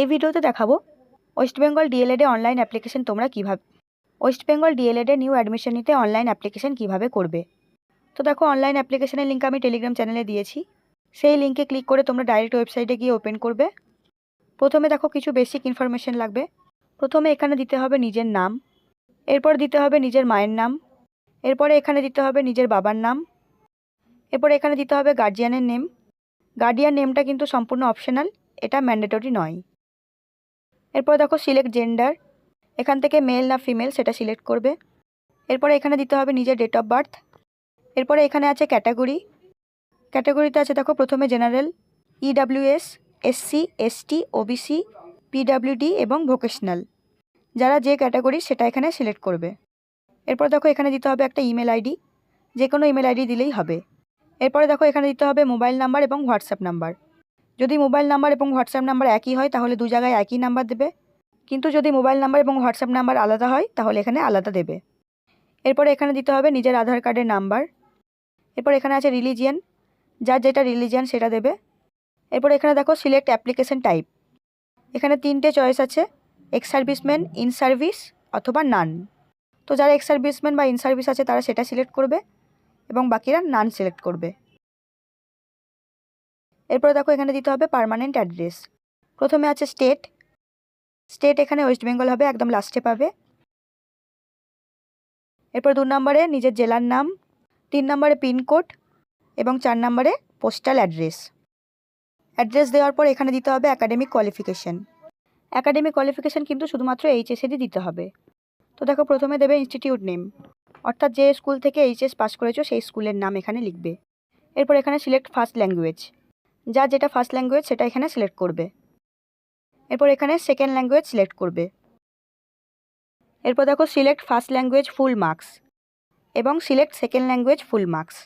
এই ভিডিওতে দেখাবো ওয়েস্ট বেঙ্গল ডিএলএডে অনলাইন অ্যাপ্লিকেশন তোমরা কীভাবে ওয়েস্ট বেঙ্গল ডিএলএডে নিউ অ্যাডমিশন নিতে অনলাইন অ্যাপ্লিকেশন কীভাবে করবে? তো দেখো অনলাইন অ্যাপ্লিকেশনের লিঙ্ক আমি টেলিগ্রাম চ্যানেলে দিয়েছি। সেই লিঙ্কে ক্লিক করে তোমরা ডাইরেক্ট ওয়েবসাইটে গিয়ে ওপেন করবে। প্রথমে দেখো, কিছু বেসিক ইনফরমেশন লাগবে। প্রথমে এখানে দিতে হবে নিজের নাম। এরপর দিতে হবে নিজের মায়ের নাম। এরপরে এখানে দিতে হবে নিজের বাবার নাম। এরপর এখানে দিতে হবে গার্জিয়ানের নেম গার্ডিয়ান নেমটা কিন্তু সম্পূর্ণ অপশনাল এটা ম্যান্ডেটরি নয়। এরপর দেখো সিলেক্ট জেন্ডার এখান থেকে মেল না ফিমেল সেটা সিলেক্ট করবে। এরপরে এখানে দিতে হবে নিজের ডেট অফ বার্থ এরপরে এখানে আছে ক্যাটাগরি ক্যাটাগরিতে আছে দেখো প্রথমে general EWS SC ST OBC PWD এবং ভোকেশনাল যারা যে ক্যাটাগরি সেটা এখানে সিলেক্ট করবে। এরপর দেখো এখানে দিতে হবে একটা ইমেল আইডি যে কোনো ইমেল আইডি দিলেই হবে। এরপরে দেখো এখানে দিতে হবে মোবাইল নাম্বার এবং হোয়াটসঅ্যাপ নাম্বার যদি মোবাইল নাম্বার এবং হোয়াটসঅ্যাপ নাম্বার একই হয়, তাহলে দু জায়গায় একই নাম্বার দেবে। কিন্তু যদি মোবাইল নাম্বার এবং হোয়াটসঅ্যাপ নাম্বার আলাদা হয়, তাহলে এখানে আলাদা দেবে। এরপরে এখানে দিতে হবে নিজের আধার কার্ডের নাম্বার। এরপর এখানে আছে রিলিজিয়ান। যার যেটা রিলিজিয়ান, সেটা দেবে। এরপর এখানে দেখো সিলেক্ট অ্যাপ্লিকেশন টাইপ। এখানে তিনটে চয়েস আছে, এক্স সার্ভিসম্যান, ইন সার্ভিস অথবা নান। তো যারা এক্স সার্ভিসম্যান বা ইন সার্ভিস আছে, তারা সেটা সিলেক্ট করবে এবং বাকিরা নান সিলেক্ট করবে। এরপরে দেখো এখানে দিতে হবে পার্মানেন্ট অ্যাড্রেস প্রথমে আছে স্টেট স্টেট এখানে ওয়েস্ট বেঙ্গল হবে, একদম লাস্টে পাবে। এরপর দু নম্বরে নিজের জেলার নাম, তিন নম্বরে পিনকোড এবং চার নম্বরে পোস্টাল অ্যাড্রেস অ্যাড্রেস দেওয়ার পর এখানে দিতে হবে একাডেমিক কোয়ালিফিকেশন অ্যাকাডেমিক কোয়ালিফিকেশন কিন্তু শুধুমাত্র এইচএসেরই দিতে হবে। তো দেখো প্রথমে দেবে ইনস্টিটিউট নেম অর্থাৎ যে স্কুল থেকে এইচএস পাস করেছ সেই স্কুলের নাম এখানে লিখবে। এরপর এখানে সিলেক্ট ফার্স্ট ল্যাঙ্গুয়েজ যা যেটা ফার্স্ট ল্যাঙ্গুয়েজ সেটা এখানে সিলেক্ট করবে। এরপর এখানে সেকেন্ড ল্যাঙ্গুয়েজ সিলেক্ট করবে। এরপর দেখো select first language full marks এবং select second language full marks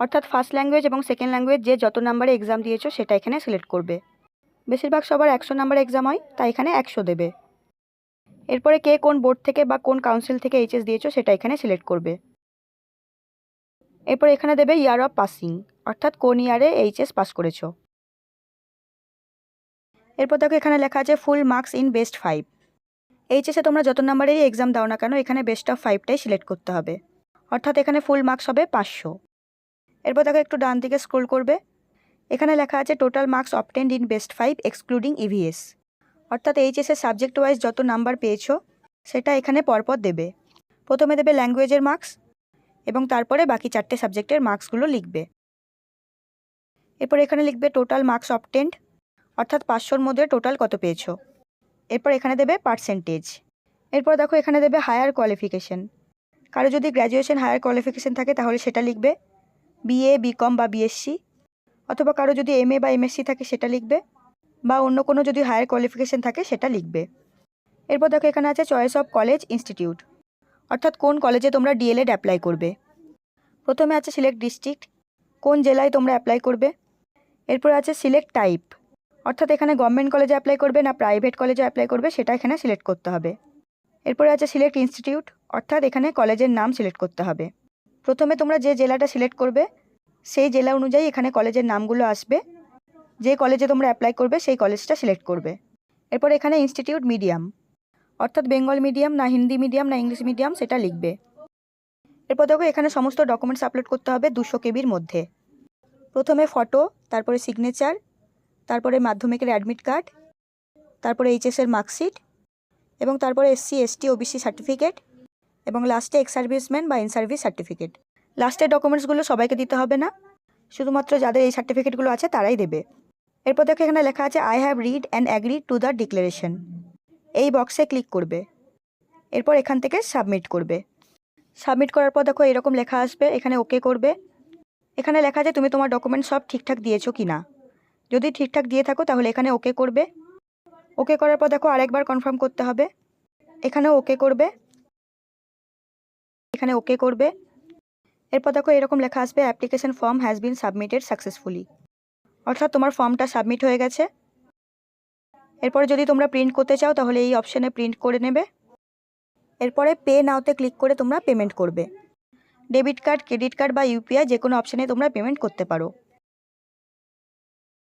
অর্থাৎ ফার্স্ট ল্যাঙ্গুয়েজ এবং সেকেন্ড ল্যাঙ্গুয়েজ যে যত নাম্বারে এক্সাম দিয়েছ সেটা এখানে সিলেক্ট করবে। বেশিরভাগ সবার একশো নাম্বার এক্সাম হয়, তাই এখানে একশো দেবে। এরপরে কে কোন বোর্ড থেকে বা কোন কাউন্সিল থেকে এইচএস দিয়েছ সেটা এখানে সিলেক্ট করবে। এরপর এখানে দেবে ইয়ার অফ পাসিং অর্থাৎ কোন ইয়ারে এইচএস পাস করেছ। এরপর দেখো এখানে লেখা আছে full marks in best five এইচএসে তোমরা যত নাম্বারেরই এক্সাম দাও না কেন, এখানে বেস্ট অফ ফাইভটাই সিলেক্ট করতে হবে। অর্থাৎ এখানে ফুল মার্কস হবে পাঁচশো। এরপর দেখো একটু ডান দিকে স্ক্রোল করবে। এখানে লেখা আছে total marks obtained in best five excluding EVS অর্থাৎ এইচএসের সাবজেক্ট ওয়াইজ যত নাম্বার পেয়েছ, সেটা এখানে পরপর দেবে। প্রথমে দেবে ল্যাঙ্গুয়েজের মার্কস এবং তারপরে বাকি চারটে সাবজেক্টের মার্কসগুলো লিখবে। এরপর এখানে লিখবে টোটাল মার্কস অপটেন্ড অর্থাৎ পাঁচশোর মধ্যে টোটাল কত পেয়েছ? এরপর এখানে দেবে পার্সেন্টেজ এরপর দেখো এখানে দেবে হায়ার কোয়ালিফিকেশন কারও যদি গ্র্যাজুয়েশন হায়ার কোয়ালিফিকেশন থাকে, তাহলে সেটা লিখবে। বিএ বিকম বা বিএসসি অথবা কারও যদি এমএ বা এমএসসি থাকে, সেটা লিখবে। বা অন্য কোনো যদি হায়ার কোয়ালিফিকেশন থাকে, সেটা লিখবে। এরপর দেখো এখানে আছে চয়েস অফ কলেজ ইনস্টিটিউট অর্থাৎ কোন কলেজে তোমরা ডিএলএড অ্যাপ্লাই করবে? প্রথমে আছে সিলেক্ট ডিস্ট্রিক্ট কোন জেলায় তোমরা অ্যাপ্লাই করবে? এরপর আছে সিলেক্ট টাইপ অর্থাৎ এখানে গভর্নমেন্ট কলেজে অ্যাপ্লাই করবে না প্রাইভেট কলেজে অ্যাপ্লাই করবে, সেটা এখানে সিলেক্ট করতে হবে। এরপরে আছে সিলেক্ট ইনস্টিটিউট অর্থাৎ এখানে কলেজের নাম সিলেক্ট করতে হবে। প্রথমে তোমরা যে জেলাটা সিলেক্ট করবে, সেই জেলা অনুযায়ী এখানে কলেজের নামগুলো আসবে। যে কলেজে তোমরা অ্যাপ্লাই করবে, সেই কলেজটা সিলেক্ট করবে। এরপর এখানে ইনস্টিটিউট মিডিয়াম অর্থাৎ বেঙ্গল মিডিয়াম না হিন্দি মিডিয়াম না ইংলিশ মিডিয়াম সেটা লিখবে। এরপর দেখো এখানে সমস্ত ডকুমেন্টস আপলোড করতে হবে দুশো কেবির মধ্যে। প্রথমে ফটো তারপরে সিগনেচার তারপরে মাধ্যমিকের অ্যাডমিট কার্ড তারপরে এইচএসের মার্কশিট এবং তারপরে এসসি এসটি ওবিসি সার্টিফিকেট এবং লাস্টে এক্স সার্ভিসম্যান বা ইন সার্ভিস সার্টিফিকেট লাস্টের ডকুমেন্টসগুলো সবাইকে দিতে হবে না। শুধুমাত্র যাদের এই সার্টিফিকেটগুলো আছে তারাই দেবে। এরপর দেখো এখানে লেখা আছে I have read and agree to the declaration এই বক্সে ক্লিক করবে। এরপর এখান থেকে সাবমিট করবে। সাবমিট করার পর দেখো এরকম লেখা আসবে, এখানে ওকে করবে। এখানে লেখা আছে, তুমি তোমার ডকুমেন্ট সব ঠিকঠাক দিয়েছ কি না যদি ঠিকঠাক দিয়ে থাকো, তাহলে এখানে ওকে করবে। ওকে করার পর দেখো আরেকবার কনফার্ম করতে হবে। এখানে ওকে করবে। এখানে ওকে করবে। এরপর দেখো এরকম লেখা আসবে application form has been submitted successfully অর্থাৎ তোমার ফর্মটা সাবমিট হয়ে গেছে। এরপরে যদি তোমরা প্রিন্ট করতে চাও, তাহলে এই অপশানে প্রিন্ট করে নেবে। এরপরে পে নাওতে ক্লিক করে তোমরা পেমেন্ট করবে। ডেবিট কার্ড ক্রেডিট কার্ড বা ইউপিআই যে কোনো অপশানে তোমরা পেমেন্ট করতে পারো।